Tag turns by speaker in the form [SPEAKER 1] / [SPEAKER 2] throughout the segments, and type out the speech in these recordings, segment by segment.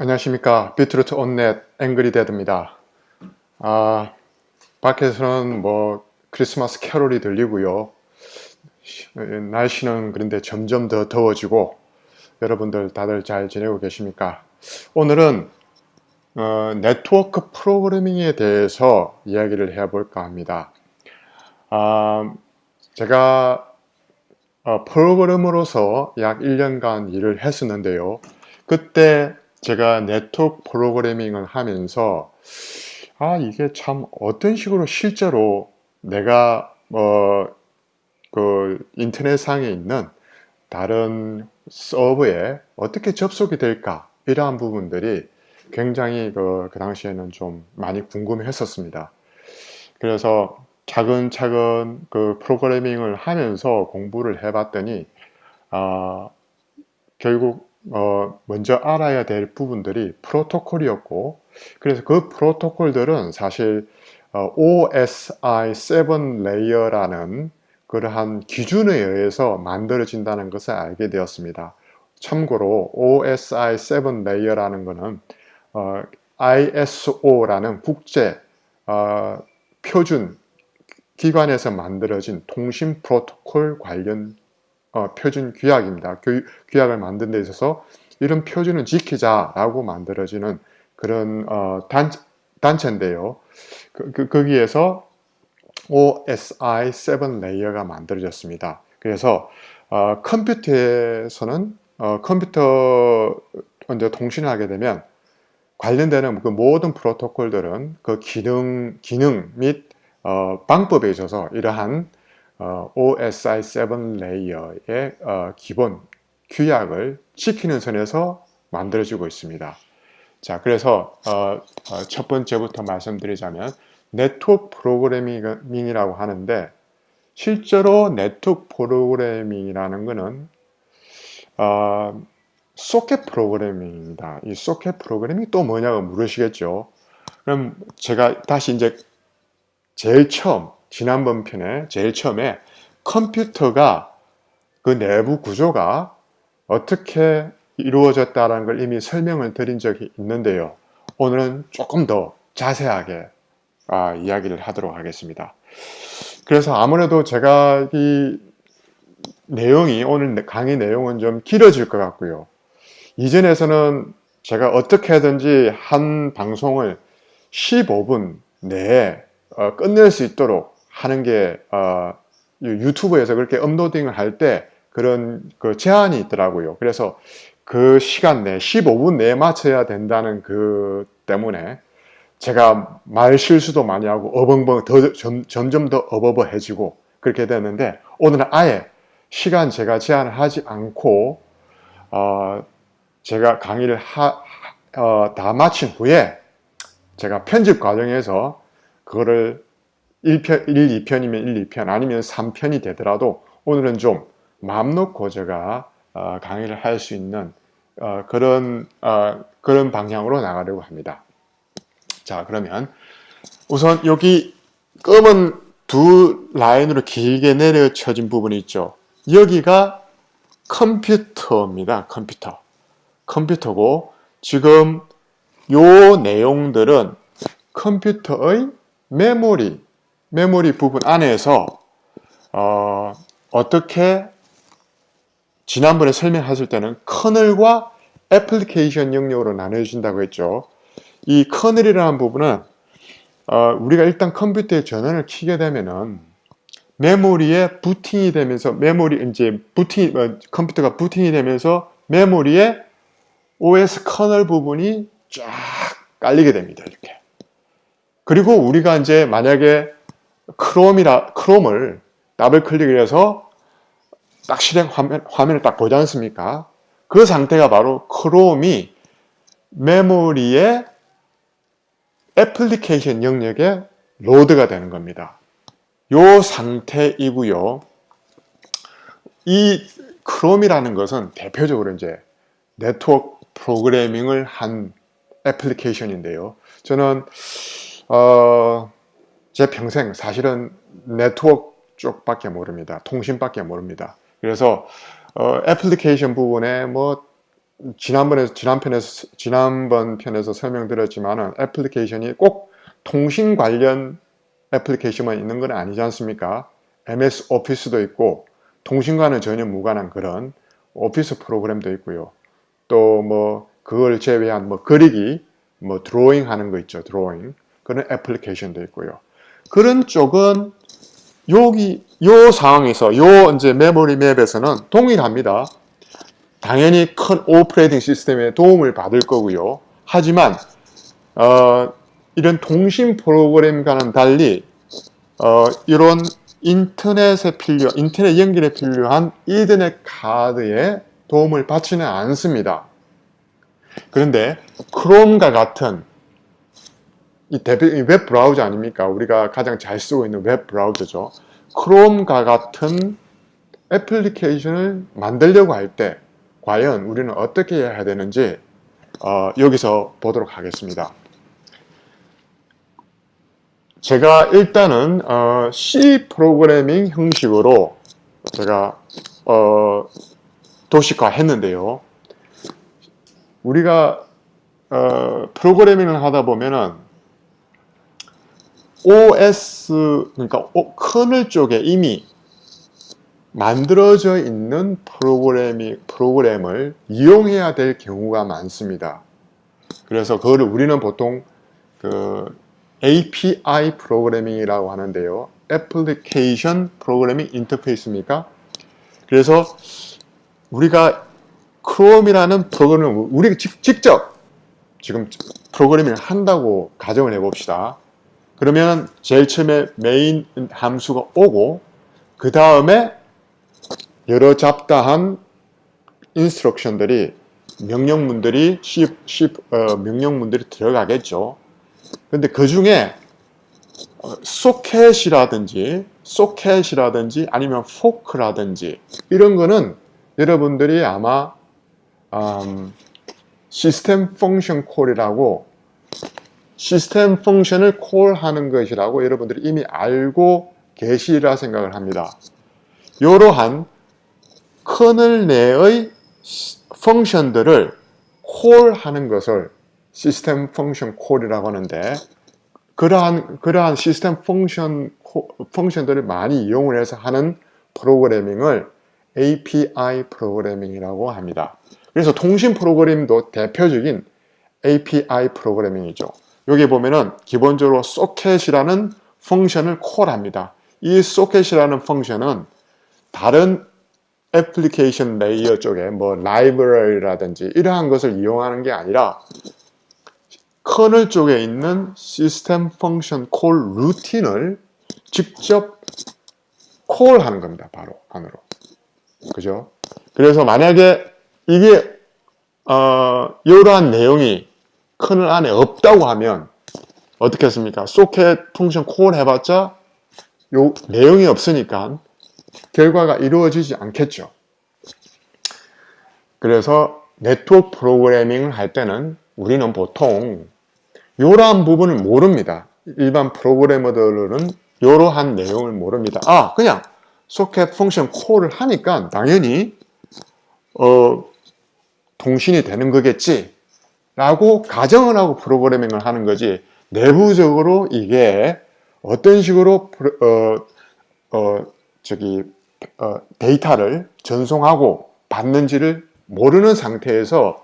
[SPEAKER 1] 안녕하십니까. 비트루트 온넷 앵그리데드입니다. 아 밖에서는 뭐 크리스마스 캐롤이 들리고요. 시- 날씨는 그런데 점점 더 더워지고 여러분들 다들 잘 지내고 계십니까? 오늘은 어, 네트워크 프로그래밍에 대해서 이야기를 해볼까 합니다. 아, 제가 어, 프로그래머로서 약 1년간 일을 했었는데요. 그때 제가 네트워크 프로그래밍을 하면서 아 이게 참 어떤 식으로 실제로 내가 뭐그 인터넷상에 있는 다른 서버에 어떻게 접속이 될까 이러한 부분들이 굉장히 그, 그 당시에는 좀 많이 궁금했었습니다. 그래서 차근차근 그 프로그래밍을 하면서 공부를 해봤더니 아 결국 어, 먼저 알아야 될 부분들이 프로토콜이었고 그래서 그 프로토콜들은 사실 어, OSI7 레이어라는 그러한 기준에 의해서 만들어진다는 것을 알게 되었습니다. 참고로 OSI7 레이어라는 것은 어, ISO라는 국제 어, 표준 기관에서 만들어진 통신 프로토콜 관련 어, 표준 규약입니다. 규, 규약을 만든 데 있어서 이런 표준을 지키자라고 만들어지는 그런 어, 단, 단체인데요. 그, 그, 거기에서 OSI7 레이어가 만들어졌습니다. 그래서 어, 컴퓨터에서는 어, 컴퓨터 이제 통신을 하게 되면 관련되는 그 모든 프로토콜들은 그 기능 기능 및 어, 방법에 있어서 이러한 어, OSI7 레이어의 어, 기본 규약을 지키는 선에서 만들어지고 있습니다. 자, 그래서 어, 어, 첫 번째부터 말씀드리자면 네트워크 프로그래밍이라고 하는데 실제로 네트워크 프로그래밍이라는 것은 어, 소켓 프로그래밍입니다. 이 소켓 프로그래밍이 또 뭐냐고 물으시겠죠. 그럼 제가 다시 이제 제일 처음 지난번 편에 제일 처음에 컴퓨터가 그 내부 구조가 어떻게 이루어졌다는 걸 이미 설명을 드린 적이 있는데요. 오늘은 조금 더 자세하게 아, 이야기를 하도록 하겠습니다. 그래서 아무래도 제가 이 내용이 오늘 강의 내용은 좀 길어질 것 같고요. 이전에서는 제가 어떻게든지 한 방송을 15분 내에 어, 끝낼 수 있도록 하는 게 어, 유튜브에서 그렇게 업로딩을 할 때 그런 그 제한이 있더라고요. 그래서 그 시간 내 15분 내에 맞춰야 된다는 그 때문에 제가 말 실수도 많이 하고 어벙벙 더 점, 점점 더 어버버해지고 그렇게 됐는데 오늘은 아예 시간 제가 제한을 하지 않고 어, 제가 강의를 하, 어, 다 마친 후에 제가 편집 과정에서 그거를 1편, 1, 2편이면 1, 2편 아니면 3편이 되더라도 오늘은 좀 마음 놓고 제가 어, 강의를 할 수 있는 어, 그런 어, 그런 방향으로 나가려고 합니다. 자 그러면 우선 여기 검은 두 라인으로 길게 내려쳐진 부분이 있죠. 여기가 컴퓨터입니다. 컴퓨터. 컴퓨터고 지금 요 내용들은 컴퓨터의 메모리, 메모리 부분 안에서 어, 어떻게 지난번에 설명하실 때는 커널과 애플리케이션 영역으로 나눠진다고 했죠. 이 커널이라는 부분은 어, 우리가 일단 컴퓨터에 전원을 켜게 되면은 메모리에 부팅이 되면서 메모리 이제 부팅 어, 컴퓨터가 부팅이 되면서 메모리에 OS 커널 부분이 쫙 깔리게 됩니다. 이렇게. 그리고 우리가 이제 만약에 크롬이라 크롬을 더블 클릭을 해서 딱 실행 화면, 화면을 딱 보지 않습니까? 그 상태가 바로 크롬이 메모리에 애플리케이션 영역에 로드가 되는 겁니다. 요 상태이고요. 이 크롬이라는 것은 대표적으로 이제 네트워크 프로그래밍을 한 애플리케이션인데요. 저는 어, 제 평생 사실은 네트워크 쪽밖에 모릅니다. 통신밖에 모릅니다. 그래서 어, 애플리케이션 부분에 뭐 지난번에 지난 편에서 지난번 편에서 설명드렸지만은 애플리케이션이 꼭 통신 관련 애플리케이션만 있는 건 아니지 않습니까? MS 오피스도 있고 통신과는 전혀 무관한 그런 오피스 프로그램도 있고요. 또 뭐 그걸 제외한 뭐 그리기, 뭐 드로잉 하는 거 있죠. 드로잉. 그런 애플리케이션도 있고요. 그런 쪽은 여기 요 상황에서 요 이제 메모리 맵에서는 동일합니다. 당연히 큰 오퍼레이팅 시스템의 도움을 받을 거고요. 하지만 어, 이런 통신 프로그램과는 달리 어, 이런 인터넷에 필요, 인터넷 연결에 필요한 이더넷 카드에 도움을 받지는 않습니다. 그런데 크롬과 같은 이 대표 웹 브라우저 아닙니까? 우리가 가장 잘 쓰고 있는 웹 브라우저죠. 크롬과 같은 애플리케이션을 만들려고 할 때 과연 우리는 어떻게 해야 되는지 어, 여기서 보도록 하겠습니다. 제가 일단은 어, C 프로그래밍 형식으로 제가 어, 도식화 했는데요. 우리가 어, 프로그래밍을 하다 보면은 OS 그러니까 커널 쪽에 이미 만들어져 있는 프로그램이 프로그램을 이용해야 될 경우가 많습니다. 그래서 그거를 우리는 보통 그 API 프로그래밍이라고 하는데요. 애플리케이션 프로그래밍 인터페이스입니까? 그래서 우리가 크롬이라는 프로그램을 우리가 직접 지금 프로그래밍을 한다고 가정을 해봅시다. 그러면 제일 처음에 메인 함수가 오고 그 다음에 여러 잡다한 인스트럭션들이 명령문들이 C, C 어, 명령문들이 들어가겠죠. 근데 그 중에 어, 소켓이라든지 소켓이라든지 아니면 포크라든지 이런 거는 여러분들이 아마 음, 시스템 펑션 콜이라고 시스템 펑션을 콜하는 것이라고 여러분들이 이미 알고 계시리라 생각을 합니다. 이러한 커널 내의 펑션들을 콜하는 것을 시스템 펑션 콜이라고 하는데 그러한 그러한 시스템 펑션 펑션들을 많이 이용을 해서 하는 프로그래밍을 API 프로그래밍이라고 합니다. 그래서 통신 프로그램도 대표적인 API 프로그래밍이죠. 여기 보면은 기본적으로 소켓이라는 펑션을 콜합니다. 이 소켓이라는 펑션은 다른 애플리케이션 레이어 쪽에 뭐 라이브러리라든지 이러한 것을 이용하는 게 아니라 커널 쪽에 있는 시스템 펑션 콜 루틴을 직접 콜하는 겁니다. 바로 안으로. 그죠? 그래서 만약에 이게 어, 이러한 내용이 커널 안에 없다고 하면 어떻게 했습니까? 소켓 펑션 콜 해봤자 요 내용이 없으니까 결과가 이루어지지 않겠죠. 그래서 네트워크 프로그래밍을 할 때는 우리는 보통 이러한 부분을 모릅니다. 일반 프로그래머들은 이러한 내용을 모릅니다. 아, 그냥 소켓 펑션 콜을 하니까 당연히 어, 통신이 되는 거겠지 라고 가정을 하고 프로그래밍을 하는 거지 내부적으로 이게 어떤 식으로 어, 어, 저기 어, 데이터를 전송하고 받는지를 모르는 상태에서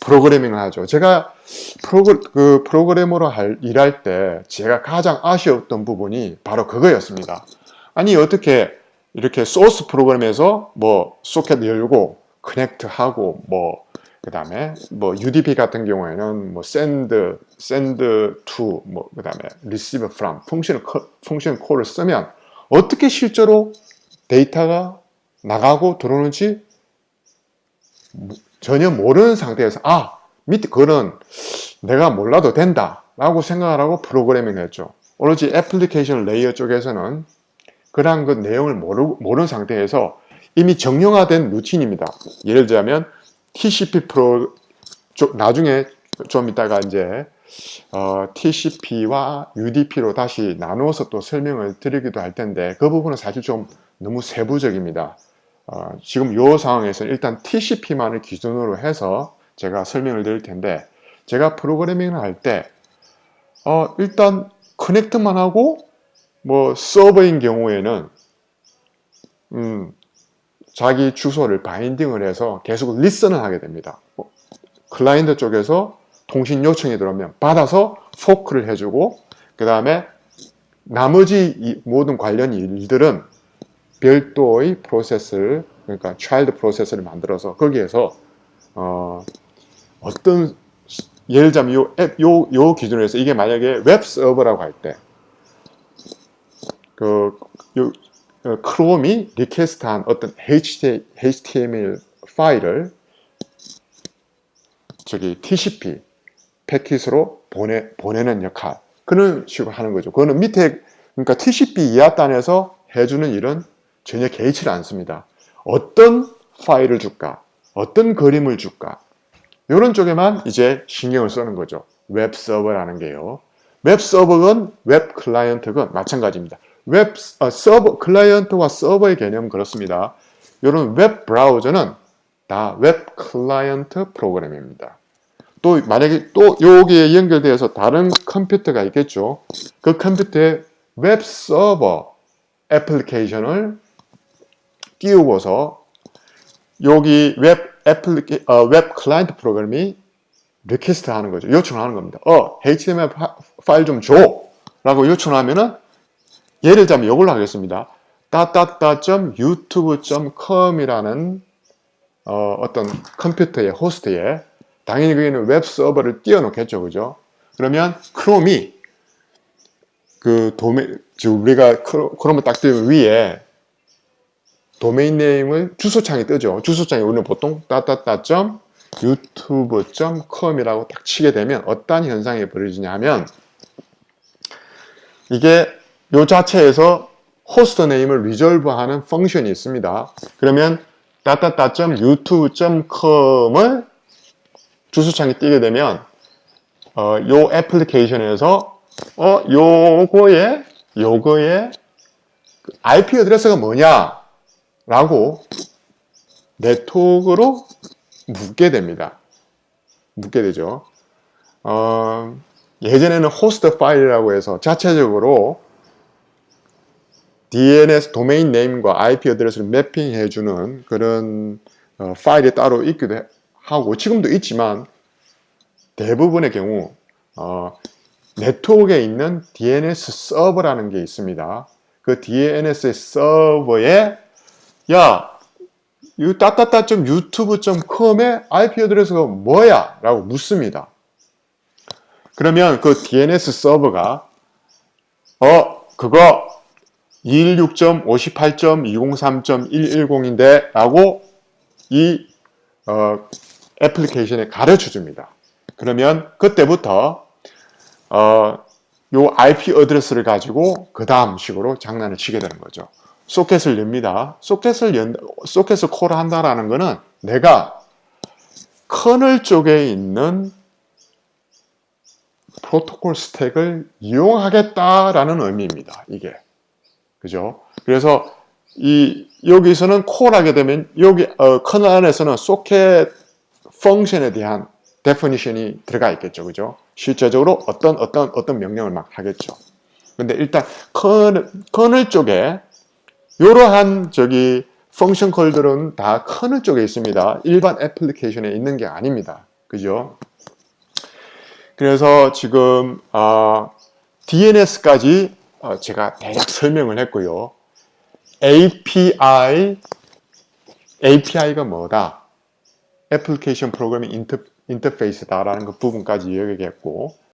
[SPEAKER 1] 프로그래밍을 하죠. 제가 프로그, 그 프로그래머로 할, 일할 때 제가 가장 아쉬웠던 부분이 바로 그거였습니다. 아니 어떻게 이렇게 소스 프로그램에서 뭐 소켓 열고 커넥트 하고 뭐 그 다음에 뭐 UDP 같은 경우에는 뭐 send send to 뭐 그 다음에 receive from 펑션 펑션 콜을 쓰면 어떻게 실제로 데이터가 나가고 들어오는지 전혀 모르는 상태에서 아 밑에 그거는 내가 몰라도 된다 라고 생각을 하고 프로그래밍 했죠. 오로지 애플리케이션 레이어 쪽에서는 그러한 그 내용을 모르, 모르는 상태에서 이미 정형화된 루틴입니다. 예를 들자면 TCP 프로 나중에 좀 이따가 이제 어, TCP와 UDP로 다시 나누어서 또 설명을 드리기도 할 텐데 그 부분은 사실 좀 너무 세부적입니다. 어, 지금 이 상황에서는 일단 TCP만을 기준으로 해서 제가 설명을 드릴 텐데 제가 프로그래밍을 할때 어, 일단 커넥트만 하고 뭐 서버인 경우에는 음, 자기 주소를 바인딩을 해서 계속 리슨을 하게 됩니다. 뭐, 클라이언트 쪽에서 통신 요청이 들어오면 받아서 포크를 해주고 그 다음에 나머지 이 모든 관련 일들은 별도의 프로세스를 그러니까 차일드 프로세스를 만들어서 거기에서 어, 어떤 예를 들자면 요 앱, 요, 요 기준으로 해서 이게 만약에 웹 서버라고 할 때, 그, 크롬이 리퀘스트한 어떤 HTML 파일을 저기 TCP 패킷으로 보내, 보내는 역할. 그런 식으로 하는 거죠. 그거는 밑에, 그러니까 TCP 이하 단에서 해주는 일은 전혀 개의치를 않습니다. 어떤 파일을 줄까? 어떤 그림을 줄까? 이런 쪽에만 이제 신경을 쓰는 거죠. 웹 서버라는 게요. 웹 서버건 웹 클라이언트건 마찬가지입니다. 웹 어, 서버 클라이언트와 서버의 개념은 그렇습니다. 이런 웹 브라우저는 다 웹 클라이언트 프로그램입니다. 또 만약에 또 여기에 연결되어서 다른 컴퓨터가 있겠죠. 그 컴퓨터에 웹 서버 애플리케이션을 띄우고서 여기 웹 애플리케 어, 웹 클라이언트 프로그램이 리퀘스트 하는 거죠. 요청하는 겁니다. 어, HTML 파, 파일 좀 줘. 라고 요청하면은 예를 들자면 이걸로 하겠습니다. 따따따.youtube.com이라는 어, 어떤 컴퓨터의 호스트에 당연히 거기는 웹 서버를 띄워놓겠죠. 그죠? 그러면 크롬이 그 도메, 지금 우리가 크롬을 딱 띄우면 위에 도메인 네임을 주소창에 뜨죠. 주소창에 우리는 보통 따따따. 유튜브.com이라고 딱 치게 되면 어떤 현상이 벌어지냐 하면 이게 요 자체에서 호스트 네임을 리졸브하는 펑션이 있습니다. 그러면 data.youtube.com을 주소창에 띄게 되면 어, 요 애플리케이션에서 어 요거에 요거에 IP 어드레스가 뭐냐 라고 네트워크로 묻게 됩니다. 묻게 되죠. 어, 예전에는 호스트 파일이라고 해서 자체적으로 DNS 도메인 네임과 IP 어드레스를 매핑해 주는 그런 어, 파일이 따로 있기도 하고 지금도 있지만 대부분의 경우 어, 네트워크에 있는 DNS 서버라는 게 있습니다. 그 DNS 서버에 야, 이 따따따 유튜브.com의 IP 어드레스가 뭐야? 라고 묻습니다. 그러면 그 DNS 서버가 어, 그거 216.58.203.110인데 라고 이 어, 애플리케이션에 가르쳐 줍니다. 그러면 그때부터 어, 요 IP 어드레스를 가지고 그 다음 식으로 장난을 치게 되는 거죠. 소켓을 엽니다. 소켓을 연, 소켓을 콜 한다라는 것은 내가 커널 쪽에 있는 프로토콜 스택을 이용하겠다라는 의미입니다. 이게. 그죠? 그래서 이 여기서는 콜하게 되면 여기 어, 커널 안에서는 소켓 펑션에 대한 데피니션이 들어가 있겠죠. 그죠? 실제적으로 어떤 어떤 어떤 명령을 막 하겠죠. 근데 일단 커널, 커널 쪽에 이러한 저기 펑션 콜들은 다 커널 쪽에 있습니다. 일반 애플리케이션에 있는 게 아닙니다. 그죠? 그래서 지금 어, DNS까지 어, 제가 대략 설명을 했고요. API, API가 뭐다? 프로그래밍 인터, 인터페이스다라는 그 부분까지 이야기했고